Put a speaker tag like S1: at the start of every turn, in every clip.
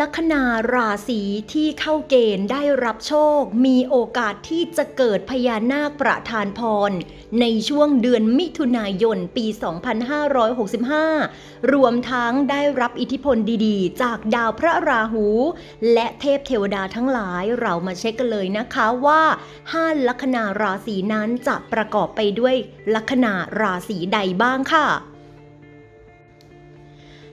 S1: ลัคนาราศีที่เข้าเกณฑ์ได้รับโชค มีโอกาสที่จะเกิดพญานาคประทานพร ในช่วงเดือนมิถุนายนปี 2565 รวมทั้งได้รับอิทธิพลดีๆ จากดาวพระราหู และเทพเทวดาทั้งหลายเรามาเช็คกันเลยนะคะว่า 5 ลัคนาราศีนั้นจะประกอบไปด้วยลัคนาราศีใดบ้างค่ะ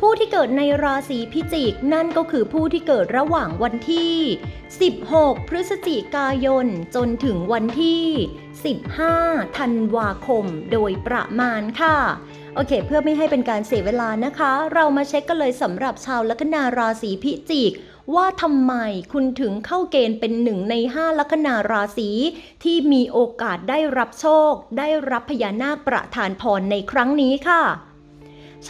S1: ผู้ที่เกิดในราศีพิจิกนั่นก็คือผู้ที่เกิดระหว่างวันที่ 16 พฤศจิกายน จนถึงวันที่ 15 ธันวาคมโดยประมาณค่ะ โอเค เพื่อไม่ให้เป็นการเสียเวลานะคะ เรามาเช็คกันเลยสำหรับชาวลัคนาราศีพิจิกว่าทำไมคุณถึงเข้าเกณฑ์เป็นหนึ่งใน 5 ลัคนาราศีที่มีโอกาสได้รับโชค ได้รับพญานาคประทานพรในครั้งนี้ค่ะ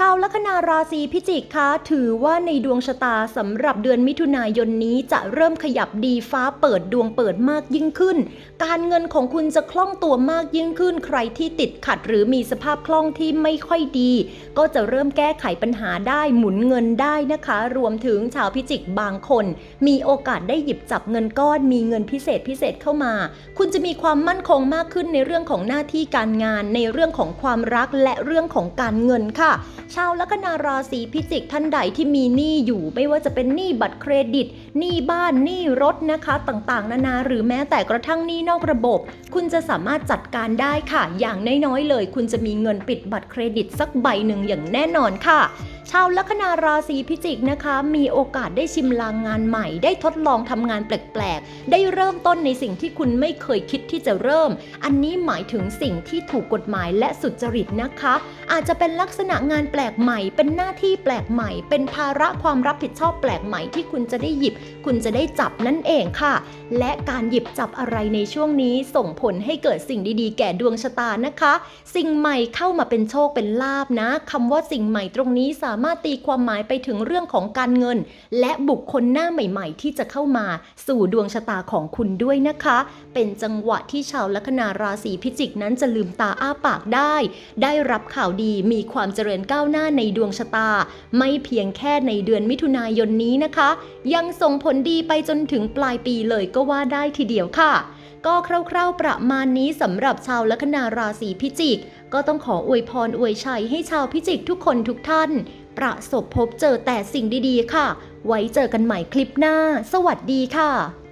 S1: ชาวลัคนาราศีพิจิกคะถือว่าในดวงชะตาสำหรับเดือนมิถุนายนนี้จะเริ่มขยับดีฟ้าเปิดดวงเปิดมากยิ่งขึ้น การเงินของคุณจะคล่องตัวมากยิ่งขึ้น ใครที่ติดขัดหรือมีสภาพคล่องที่ไม่ค่อยดี ก็จะเริ่มแก้ไขปัญหาได้หมุนเงินได้นะคะ รวมถึงชาวพิจิกบางคน มีโอกาสได้หยิบจับเงินก้อนมีเงินพิเศษพิเศษเข้ามา คุณจะมีความมั่นคงมากขึ้นในเรื่องของหน้าที่การงาน ในเรื่องของความรักและเรื่องของการเงินค่ะชาวลัคนาราศีพิจิกท่านใดที่มีหนี้อยู่ ไม่ว่าจะเป็นหนี้บัตรเครดิตหนี้บ้านหนี้รถนะคะ ต่างๆ นานาหรือแม้แต่กระทั่งหนี้นอกระบบ คุณจะสามารถจัดการได้ค่ะ อย่างน้อยๆเลย คุณจะมีเงินปิดบัตรเครดิตสักใบหนึ่งอย่างแน่นอนค่ะ ชาวลัคนาราศีพิจิกนะคะ มีโอกาสได้ชิมลางงานใหม่ ได้ทดลองทำงานแปลกๆ ได้เริ่มต้นในสิ่งที่คุณไม่เคยคิดที่จะเริ่ม อันนี้หมายถึงสิ่งที่ถูกกฎหมายและสุจริตนะคะ อาจจะเป็นลักษณะงานแปลกใหม่ เป็นหน้าที่แปลกใหม่ เป็นภาระความรับผิดชอบแปลกใหม่ที่คุณจะได้หยิบ คุณจะได้จับนั่นเองค่ะ และการหยิบจับอะไรในช่วงนี้ส่งผลให้เกิดสิ่งดีๆ แก่ดวงชะตานะคะ สิ่งใหม่เข้ามาเป็นโชคเป็นลาบนะคำว่าสิ่งใหม่ตรงนี้สาามารถตีความหมายไปถึงเรื่องของการเงิน และบุคคลหน้าใหม่ๆ ที่จะเข้ามาสู่ดวงชะตาของคุณด้วยนะคะ เป็นจังหวะที่ชาวลัคนาราศีพิจิกนั้นจะลืมตาอ้าปากได้ ได้รับข่าวดีมีความเจริญก้าวหน้าในดวงชะตา ไม่เพียงแค่ในเดือนมิถุนายนนี้นะคะ ยังส่งผลดีไปจนถึงปลายปีเลยก็ว่าได้ทีเดียวค่ะ ก็คร่าวๆประมาณนี้สำหรับชาวลัคนาราศีพิจิก ก็ต้องขออวยพรอวยชัยให้ชาวพิจิกทุกคนทุกท่าน ประสบพบเจอแต่สิ่งดีๆ ค่ะ ไว้เจอกันใหม่คลิปหน้า สวัสดีค่ะ